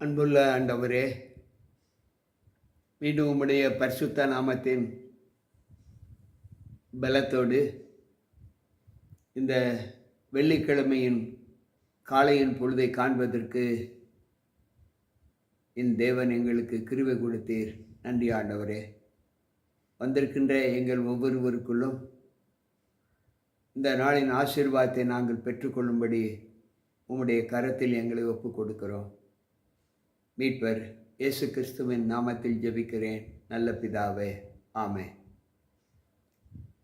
அன்புள்ள ஆண்டவரே மீண்டும் உம்முடைய பரிசுத்த நாமத்தின் பலத்தோடு இந்த வெள்ளிக்கிழமையின் காலையின் பொழுதை காண்பதற்கு என் தேவன் எங்களுக்கு கிருவை கொடுத்தீர். நன்றி ஆண்டவரே. வந்திருக்கின்ற எங்கள் ஒவ்வொருவருக்குள்ளும் இந்த நாளின் ஆசீர்வாதத்தை நாங்கள் பெற்றுக்கொள்ளும்படி உம்முடைய கரத்தில் எங்களை ஒப்புக் கொடுக்கிறோம் மீட்பர் இயேசு கிறிஸ்துவின் நாமத்தில் ஜெபிக்கிறேன். நல்ல பிதாவே ஆமே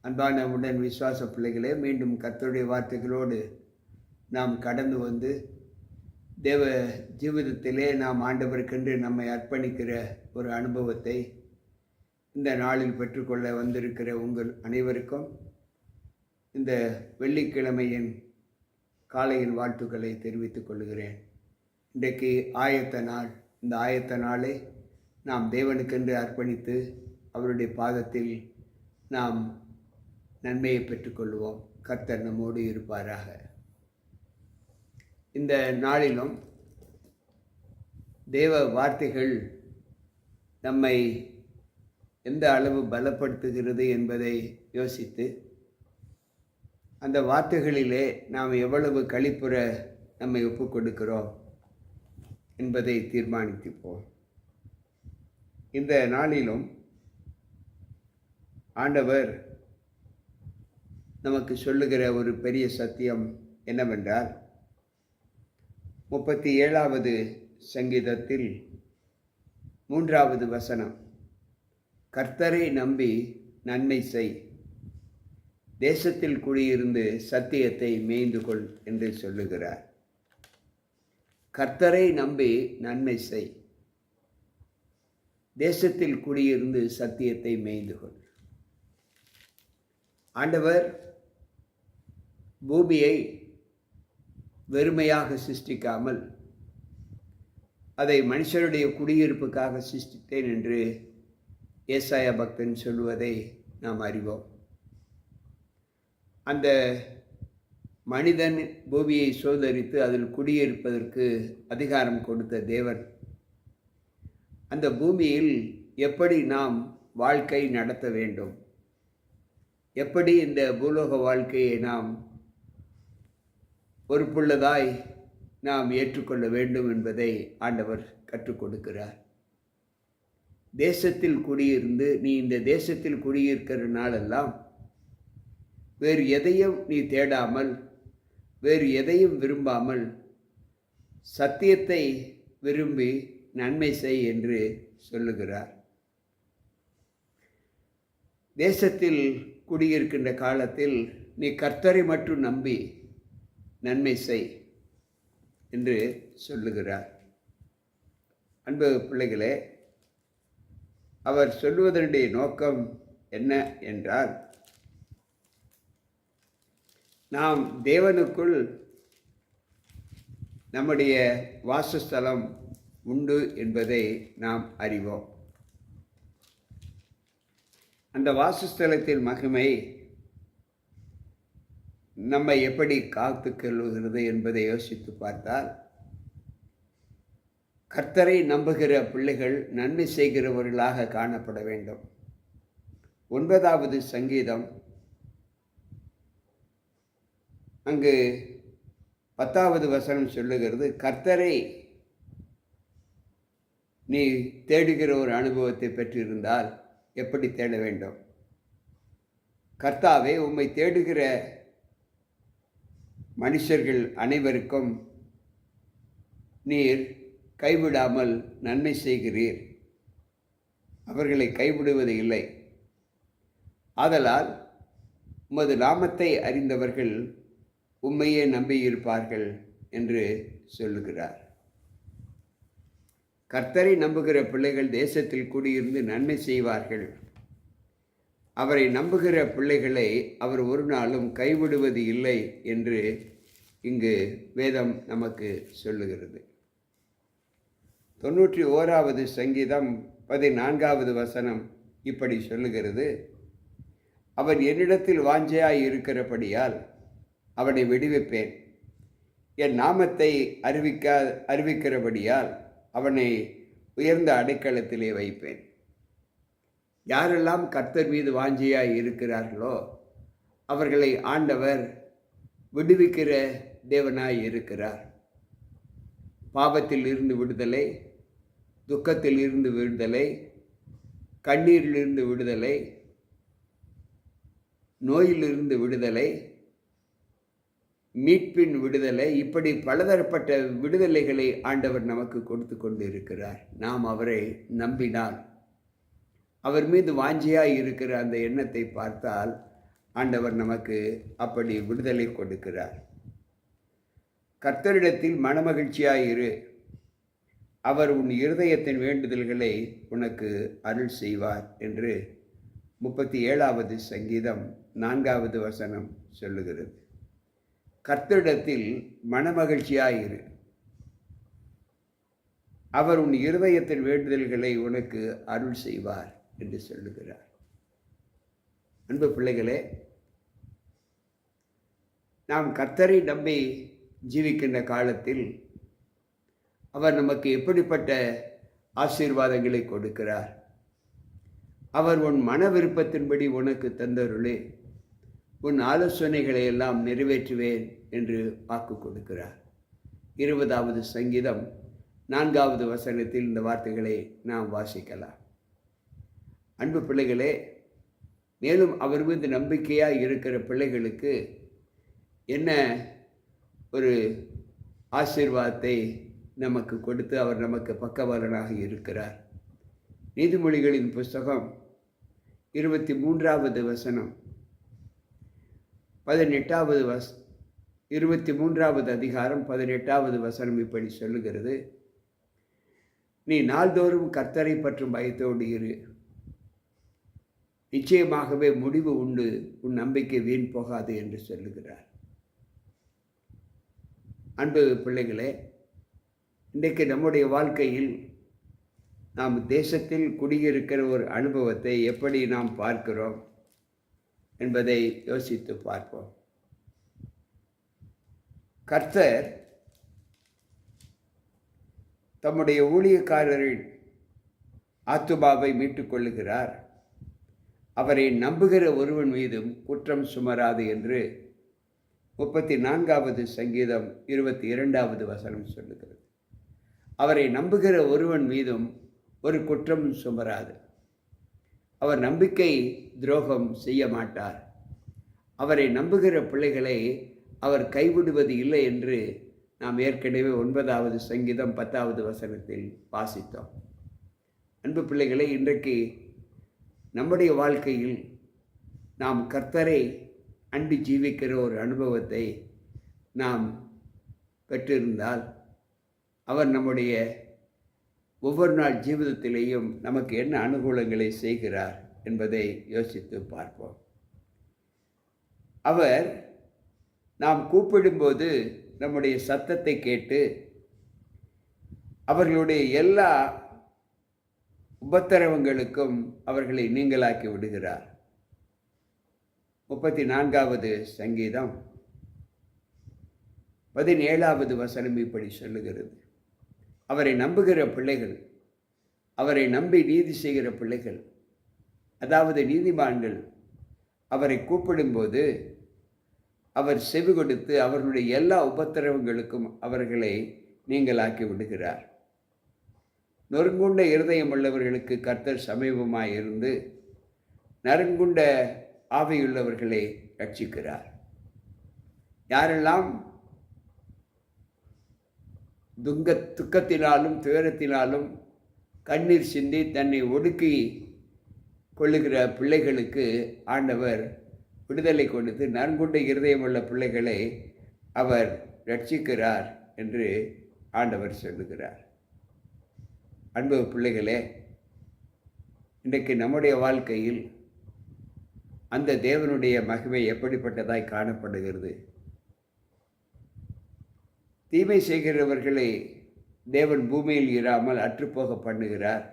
அன்பான உடன் விசுவாச பிள்ளைகளே மீண்டும் கத்தருடைய வார்த்தைகளோடு நாம் கடந்து வந்து தேவ ஜீவிதத்திலே நாம் ஆண்டவருக்கென்று நம்மை அர்ப்பணிக்கிற ஒரு அனுபவத்தை இந்த நாளில் பெற்றுக்கொள்ள வந்திருக்கிற உங்கள் அனைவருக்கும் இந்த வெள்ளிக்கிழமையின் காலையின் வாழ்த்துக்களை தெரிவித்துக் கொள்கிறேன். இன்றைக்கு ஆயத்த நாள். இந்த ஆயத்த நாளை நாம் தேவனுக்கென்று அர்ப்பணித்து அவருடைய பாதத்தில் நாம் நன்மையை பெற்றுக்கொள்வோம். கர்த்தர் நம்மோடு இருப்பாராக. இந்த நாளிலும் தேவ வார்த்தைகள் நம்மை எந்த அளவு பலப்படுத்துகிறது என்பதை யோசித்து அந்த வார்த்தைகளிலே நாம் எவ்வளவு கழிப்புற நம்மை ஒப்புக் கொடுக்கிறோம் என்பதை தீர்மானித்துப்போம். இந்த நாளிலும் ஆண்டவர் நமக்கு சொல்லுகிற ஒரு பெரிய சத்தியம் என்னவென்றால் முப்பத்தி ஏழாவது சங்கீதத்தில் மூன்றாவது வசனம் கர்த்தரை நம்பி நன்மை செய். தேசத்தில் குடியிருந்து சத்தியத்தை மேய்ந்து கொள் என்று சொல்லுகிறார். கர்த்தரை நம்பி நன்மை செய். தேசத்தில் குடியிருந்து சத்தியத்தை மேய்ந்து கொள். ஆண்டவர் பூமியை வெறுமையாக சிருஷ்டிக்காமல் அதை மனுஷருடைய குடியிருப்புக்காக சிருஷ்டித்தேன் என்று ஏசாய பக்தன் சொல்லுவதை நாம் அறிவோம். அந்த மனிதன் பூமியை சோதரித்து அதில் குடியிருப்பதற்கு அதிகாரம் கொடுத்த தேவன். அந்த பூமியில் எப்படி நாம் வாழ்க்கை நடத்த வேண்டும்? எப்படி இந்த பூலோக வாழ்க்கையை நாம் பொறுப்புள்ளதாய் நாம் ஏற்றுக்கொள்ள வேண்டும் என்பதை ஆண்டவர் கற்றுக் கொடுக்கிறார். தேசத்தில் குடியிருந்து நீ இந்த தேசத்தில் குடியிருக்கிற நாளெல்லாம் வேறு எதையும் நீ தேடாமல் வேறு எதையும் விரும்பாமல் சத்தியத்தை விரும்பி நன்மை செய் என்று சொல்லுகிறார். தேசத்தில் குடியிருக்கின்ற காலத்தில் நீ கர்த்தரை மட்டும் நம்பி நன்மை செய் என்று சொல்லுகிறார். அன்பு பிள்ளைகளே அவர் சொல்லுவதனுடைய நோக்கம் என்ன என்றால் நாம் தேவனுக்குள் நம்முடைய வாசஸ்தலம் உண்டு என்பதை நாம் அறிவோம். அந்த வாசஸ்தலத்தின் மகிமை நம்மை எப்படி காத்து கொள்ளுகிறது என்பதை யோசித்து பார்த்தால் கர்த்தரை நம்புகிற பிள்ளைகள் நன்மை செய்கிறவர்களாக காணப்பட வேண்டும். ஒன்பதாவது சங்கீதம் அங்கு பத்தாவது வசனம் சொல்லுகிறது கர்த்தரை நீ தேடுகிற ஒரு அனுபவத்தை பெற்றிருந்தால் எப்படி தேட வேண்டும்? கர்த்தாவே உம்மை தேடுகிற மனுஷர்கள் அனைவருக்கும் நீர் கைவிடாமல் நன்மை செய்கிறீர். அவர்களை கைவிடுவது இல்லை. ஆதலால் உமது நாமத்தை அறிந்தவர்கள் உண்மையே நம்பியிருப்பார்கள் என்று சொல்லுகிறார். கர்த்தரை நம்புகிற பிள்ளைகள் தேசத்தில் குடியிருந்து நன்மை செய்வார்கள். அவரை நம்புகிற பிள்ளைகளை அவர் ஒரு நாளும் கைவிடுவது இல்லை என்று இங்கு வேதம் நமக்கு சொல்லுகிறது. தொண்ணூற்றி ஓராவது சங்கீதம் பதினான்காவது வசனம் இப்படி சொல்லுகிறது. அவன் என்னிடத்தில் வாஞ்சையாய் இருக்கிறபடியால் அவனை விடுவிப்பேன். என் நாமத்தை அறிவிக்க அறிவிக்கிறபடியால் அவனை உயர்ந்த அடைக்கலத்திலே வைப்பேன். யாரெல்லாம் கர்த்தர் மீது வாஞ்சியாய் இருக்கிறார்களோ அவர்களை ஆண்டவர் விடுவிக்கிற தேவனாய் இருக்கிறார். பாவத்தில் இருந்து விடுதலை துக்கத்தில் இருந்து விடுதலை கண்ணீரிலிருந்து விடுதலை நோயிலிருந்து விடுதலை மீட்பின் விடுதலை இப்படி பலதரப்பட்ட விடுதலைகளை ஆண்டவர் நமக்கு கொடுத்து கொண்டு இருக்கிறார் நாம் அவரை நம்பினால் அவர் மீது வாஞ்சியாக இருக்கிற அந்த எண்ணத்தை பார்த்தால் ஆண்டவர் நமக்கு அப்படி விடுதலை கொடுக்கிறார். கர்த்தரிடத்தில் மனமகிழ்ச்சியாக இரு. அவர் உன் இருதயத்தின் வேண்டுதல்களை உனக்கு அருள் செய்வார் என்று முப்பத்தி ஏழாவது சங்கீதம் நான்காவது வசனம் சொல்லுகிறது. கர்த்தரிடத்தில் மனமகிழ்ச்சியாயிரு. அவர் உன் இருதயத்தின் வேண்டுதல்களை உனக்கு அருள் செய்வார் என்று சொல்லுகிறார். அன்பு பிள்ளைகளே நாம் கர்த்தரை நம்பி ஜீவிக்கின்ற காலத்தில் அவர் நமக்கு எப்படிப்பட்ட ஆசீர்வாதங்களை கொடுக்கிறார்? அவர் உன் மன விருப்பத்தின்படி உனக்கு தந்தருளே. உன் ஆலோசனைகளை எல்லாம் நிறைவேற்றுவேன் என்று வாக்கு கொடுக்கிறார். இருபதாவது சங்கீதம் நான்காவது வசனத்தில் இந்த வார்த்தைகளை நாம் வாசிக்கலாம். அன்பு பிள்ளைகளே மேலும் அவர் மீது நம்பிக்கையாக இருக்கிற பிள்ளைகளுக்கு என்ன ஒரு ஆசீர்வாதத்தை நமக்கு கொடுத்து அவர் நமக்கு பக்கபலனாக இருக்கிறார். நீதிமொழிகளின் புஸ்தகம் இருபத்தி மூன்றாவது வசனம் பதினெட்டாவது வஸ் இருபத்தி மூன்றாவது அதிகாரம் பதினெட்டாவது வசனம் இப்படி சொல்லுகிறது. நீ நாள்தோறும் கர்த்தரை பற்றும் பயத்தோடு இரு. நிச்சயமாகவே முடிவு உண்டு உன் நம்பிக்கை வீண் போகாது என்று சொல்லுகிறார். அன்பு பிள்ளைகளே இன்றைக்கு நம்முடைய வாழ்க்கையில் நாம் தேசத்தில் குடியிருக்கிற ஒரு அனுபவத்தை எப்படி நாம் பார்க்கிறோம்? என்பதை யோசித்து பார்ப்போம். கர்த்தர் தம்முடைய ஊழியக்காரரின் ஆத்துமாவை மீட்டுக் கொள்ளுகிறார் அவரை நம்புகிற ஒருவன் மீதும் குற்றம் சுமராது என்று முப்பத்தி நான்காவது சங்கீதம் இருபத்தி இரண்டாவது வசனம் சொல்லுகிறது. அவரை நம்புகிற ஒருவன் மீதும் ஒரு குற்றம் சுமராது. அவர் நம்பிக்கை துரோகம் செய்ய மாட்டார். அவரை நம்புகிற பிள்ளைகளை அவர் கைவிடுவது இல்லை என்று நாம் ஏற்கனவே ஒன்பதாவது சங்கீதம் பத்தாவது வசனத்தில் வாசித்தோம். அன்பு பிள்ளைகளை இன்றைக்கு நம்முடைய வாழ்க்கையில் நாம் கர்த்தரை அன்பு ஜீவிக்கிற ஒரு அனுபவத்தை நாம் பெற்றிருந்தால் அவர் நம்முடைய ஒவ்வொரு நாள் ஜீவிதத்திலேயும் நமக்கு என்ன அனுகூலங்களை செய்கிறார் என்பதை யோசித்து பார்ப்போம். அவர் நாம் கூப்பிடும்போது நம்முடைய சத்தத்தை கேட்டு அவர்களுடைய எல்லா உபத்திரவங்களுக்கும் அவர்களை நீங்களாக்கி விடுகிறார். முப்பத்தி நான்காவது சங்கீதம் பதினேழாவது வசனம் இப்படி சொல்லுகிறது. அவரை நம்புகிற பிள்ளைகள் அவரை நம்பி நீதி செய்கிற பிள்ளைகள் அதாவது நீதிமான்கள் அவரை கூப்பிடும்போது அவர் செவி கொடுத்து அவர்களுடைய எல்லா உபத்திரவங்களுக்கும் அவர்களை நீங்களாக்கி விடுகிறார். நொறுங்குண்ட இருதயம் உள்ளவர்களுக்கு கர்த்தர் சமீபமாக இருந்து நறுங்குண்ட ஆவையுள்ளவர்களை ரட்சிக்கிறார். யாரெல்லாம் துங்க துக்கத்தினாலும் துயரத்தினாலும் கண்ணீர் சிந்தி தன்னை ஒடுக்கி கொள்ளுகிற பிள்ளைகளுக்கு ஆண்டவர் விடுதலை கொடுத்து நன்குண்ட இருதயமுள்ள பிள்ளைகளை அவர் ரட்சிக்கிறார் என்று ஆண்டவர் சொல்லுகிறார். அன்பு பிள்ளைகளே இன்றைக்கு நம்முடைய வாழ்க்கையில் அந்த தேவனுடைய மகிமை எப்படிப்பட்டதாய் காணப்படுகிறது? தீமை செய்கிறவர்களை தேவன் பூமியில் இராமல் அற்றுப்போக பண்ணுகிறார்.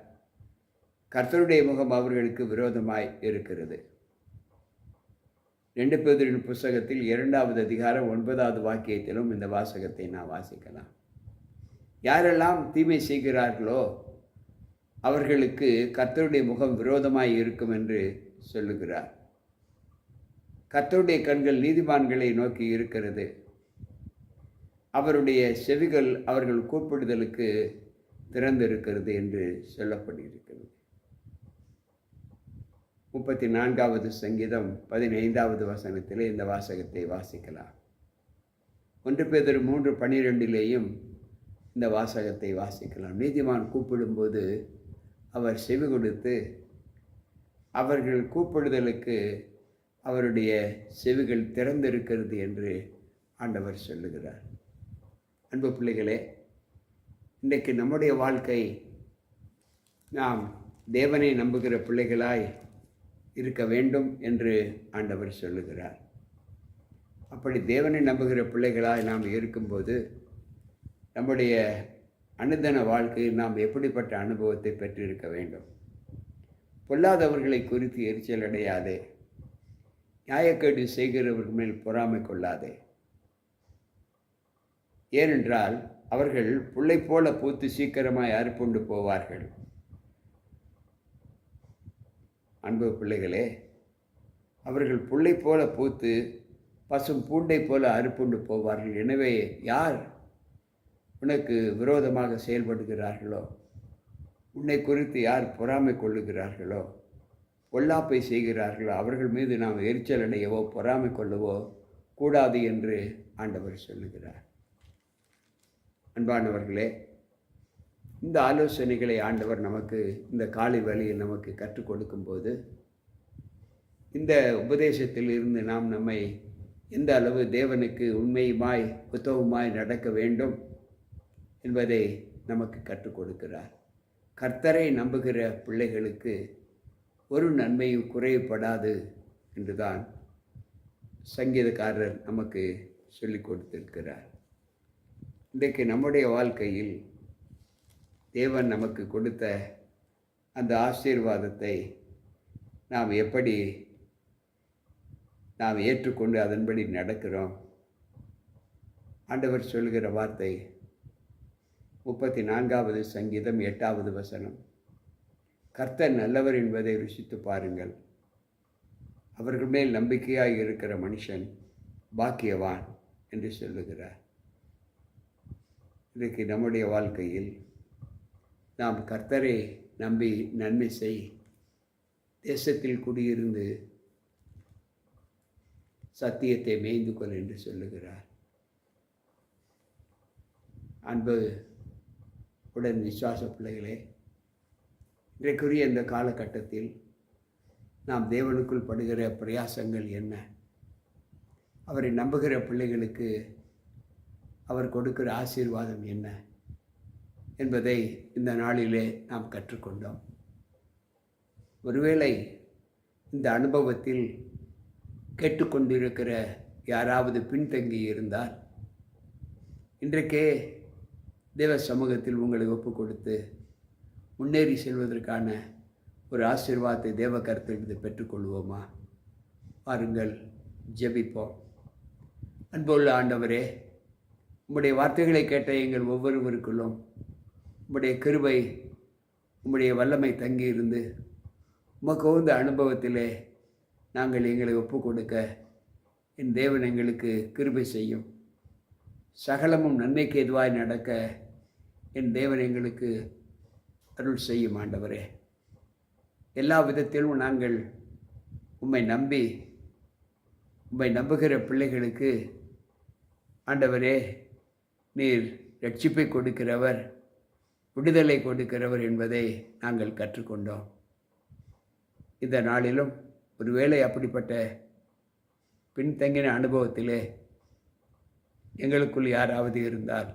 கர்த்தருடைய முகம் அவர்களுக்கு விரோதமாய் இருக்கிறது. ரெண்டு பேரின் புஸ்தகத்தில் இரண்டாவது அதிகாரம் ஒன்பதாவது வாக்கியத்திலும் இந்த வாசகத்தை நான் வாசிக்கலாம். யாரெல்லாம் தீமை செய்கிறார்களோ அவர்களுக்கு கர்த்தருடைய முகம் விரோதமாய் இருக்கும் என்று சொல்லுகிறார். கர்த்தருடைய கண்கள் நீதிமான்களை நோக்கி இருக்கிறது. அவருடைய செவிகள் அவர்கள் கூப்பிடுதலுக்கு திறந்திருக்கிறது என்று சொல்லப்பட்டிருக்கிறது. முப்பத்தி நான்காவது சங்கீதம் பதினைந்தாவது வசனத்திலே இந்த வாசகத்தை வாசிக்கலாம். ஒன்று பேதர் மூன்று பன்னிரெண்டிலேயும் இந்த வாசகத்தை வாசிக்கலாம். நீதிமான் கூப்பிடும்போது அவர் செவி கொடுத்து அவர்கள் கூப்பிடுதலுக்கு அவருடைய செவிகள் திறந்திருக்கிறது என்று ஆண்டவர் சொல்லுகிறார். அன்பு பிள்ளைகளே இன்றைக்கு நம்முடைய வாழ்க்கை நாம் தேவனை நம்புகிற பிள்ளைகளாய் இருக்க வேண்டும் என்று ஆண்டவர் சொல்லுகிறார். அப்படி தேவனை நம்புகிற பிள்ளைகளாய் நாம் இருக்கும்போது நம்முடைய அனுதன வாழ்க்கையில் நாம் எப்படிப்பட்ட அனுபவத்தை பெற்றிருக்க வேண்டும்? பொல்லாதவர்களை குறித்து எரிச்சல் அடையாதே. நியாயக்கேடு செய்கிறவர்கள் மேல் பொறாமை கொள்ளாதே. ஏனென்றால் அவர்கள் புள்ளை போல பூத்து சீக்கிரமாக அறுப்புண்டு போவார்கள். அன்பு பிள்ளைகளே அவர்கள் புள்ளை போல பூத்து பசும் பூண்டை போல அறுப்புண்டு போவார்கள். எனவே யார் உனக்கு விரோதமாக செயல்படுகிறார்களோ உன்னை குறித்து யார் பொறாமை கொள்ளுகிறார்களோ பொல்லாப்பை செய்கிறார்களோ அவர்கள் மீது நாம் எரிச்சல் அடையவோ பொறாமை கொள்ளவோ கூடாது என்று ஆண்டவர் சொல்லுகிறார். அன்பானவர்களே இந்த ஆலோசனைகளை ஆண்டவர் நமக்கு இந்த காலை வேளையில் நமக்கு கற்றுக் கொடுக்கும்போது இந்த உபதேசத்தில் இருந்து நாம் நம்மை எந்த அளவு தேவனுக்கு உண்மையுமாய் புத்தகமாய் நடக்க வேண்டும் என்பதை நமக்கு கற்றுக் கொடுக்கிறார். கர்த்தரை நம்புகிற பிள்ளைகளுக்கு ஒரு நன்மையும் குறையப்படாது என்றுதான் சங்கீதக்காரர் நமக்கு சொல்லிக் கொடுத்திருக்கிறார். இன்றைக்கு நம்முடைய வாழ்க்கையில் தேவன் நமக்கு கொடுத்த அந்த ஆசீர்வாதத்தை நாம் எப்படி நாம் ஏற்றுக்கொண்டு அதன்படி நடக்கிறோம்? ஆண்டவர் சொல்கிற வார்த்தை முப்பத்தி நான்காவது சங்கீதம் எட்டாவது வசனம். கர்த்தர் நல்லவர் என்பதை ருசித்து பாருங்கள். அவர்கள் மேல் நம்பிக்கையாக இருக்கிற மனுஷன் பாக்கியவான் என்று சொல்லுகிறார். இன்றைக்கு நம்முடைய வாழ்க்கையில் நாம் கர்த்தரை நம்பி நன்மை செய் தேசத்தில் குடியிருந்து சத்தியத்தை மேய்ந்து கொள் என்று சொல்லுகிறார். அன்பு உடன் விசுவாச பிள்ளைகளே இன்றைக்குரிய இந்த காலகட்டத்தில் நாம் தேவனுக்குள் படுகிற பிரயாசங்கள் என்ன? அவரை நம்புகிற பிள்ளைகளுக்கு அவர் கொடுக்கிற ஆசீர்வாதம் என்ன என்பதை இந்த நாளிலே நாம் கற்றுக்கொண்டோம். ஒருவேளை இந்த அனுபவத்தில் கேட்டுக்கொண்டிருக்கிற யாராவது பின்தங்கி இருந்தால் இன்றைக்கே தேவ சமூகத்தில் உங்களை ஒப்பு கொடுத்து முன்னேறி செல்வதற்கான ஒரு ஆசீர்வாதத்தை தேவ கருத்திலிருந்து பெற்றுக்கொள்வோமா பாருங்கள் ஜெபிப்போம். அன்புள்ள ஆண்டவரே உம்முடைய வார்த்தைகளை கேட்ட எங்கள் ஒவ்வொருவருக்குள்ளும் உம்முடைய கிருபை உம்முடைய வல்லமை தங்கியிருந்து உமக்கு உந்த அனுபவத்திலே நாங்கள் எங்களை ஒப்பு கொடுக்க என் தேவன் எங்களுக்கு கிருபை செய்யும். சகலமும் நன்மைக்கு எதுவாய் நடக்க என் தேவன் எங்களுக்கு அருள் செய்யும் ஆண்டவரே. எல்லா விதத்திலும் நாங்கள் உம்மை நம்பி உம்மை நம்புகிற பிள்ளைகளுக்கு ஆண்டவரே நீர் ரட்சிப்பை கொடுக்கிறவர் விடுதலை கொடுக்கிறவர் என்பதை நாங்கள் கற்றுக்கொண்டோம். இந்த நாளிலும் ஒருவேளை அப்படிப்பட்ட பின்தங்கின அனுபவத்திலே எங்களுக்குள் யாராவது இருந்தால்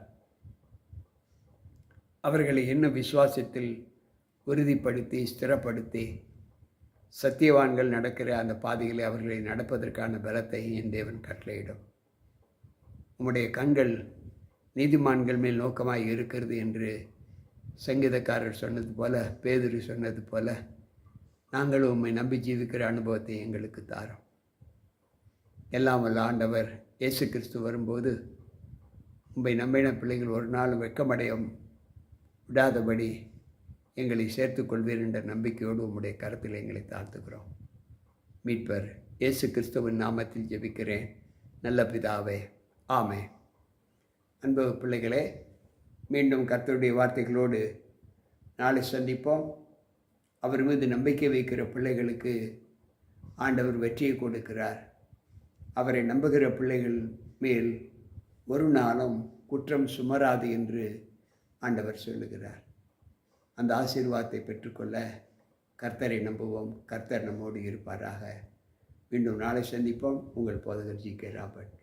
அவர்களை இன்னும் விசுவாசத்தில் உறுதிப்படுத்தி ஸ்திரப்படுத்தி சத்தியவான்கள் நடக்கிற அந்த பாதைகளை அவர்களை நடப்பதற்கான பலத்தை என் தேவன் கட்டளையிடும். உம்முடைய கண்கள் நீதிமான்கள் மேல் நோக்கமாக இருக்கிறது என்று சங்கீதக்காரர் சொன்னது போல பேதுரு சொன்னது போல நாங்களும் உம்மை நம்பி ஜீவிக்கிற அனுபவத்தை எங்களுக்கு தாரோம். எல்லாம் வல்ல ஆண்டவர் இயேசு கிறிஸ்து வரும்போது உண்மை நம்பின பிள்ளைகள் ஒரு நாள் வெக்கமடையும் விடாதபடி எங்களை சேர்த்துக்கொள்வீர் என்ற நம்பிக்கையோடு உம்முடைய கருத்தில் எங்களை தாழ்த்துக்கிறோம் மீட்பர் இயேசு கிறிஸ்துவின் நாமத்தில் ஜெபிக்கிறேன். நல்ல பிதாவே ஆமே அன்பு பிள்ளைகளே மீண்டும் கர்த்தருடைய வார்த்தைகளோடு நாளை சந்திப்போம். அவர் மீது நம்பிக்கை வைக்கிற பிள்ளைகளுக்கு ஆண்டவர் வெற்றியை கொடுக்கிறார். அவரை நம்புகிற பிள்ளைகள் மேல் ஒரு நாளும் குற்றம் சுமராது என்று ஆண்டவர் சொல்லுகிறார். அந்த ஆசீர்வாதத்தை பெற்றுக்கொள்ள கர்த்தரை நம்புவோம். கர்த்தர் நம்மோடு இருப்பாராக. மீண்டும் நாளை சந்திப்போம். உங்கள் போதகர் ஜி கே ராபர்ட்.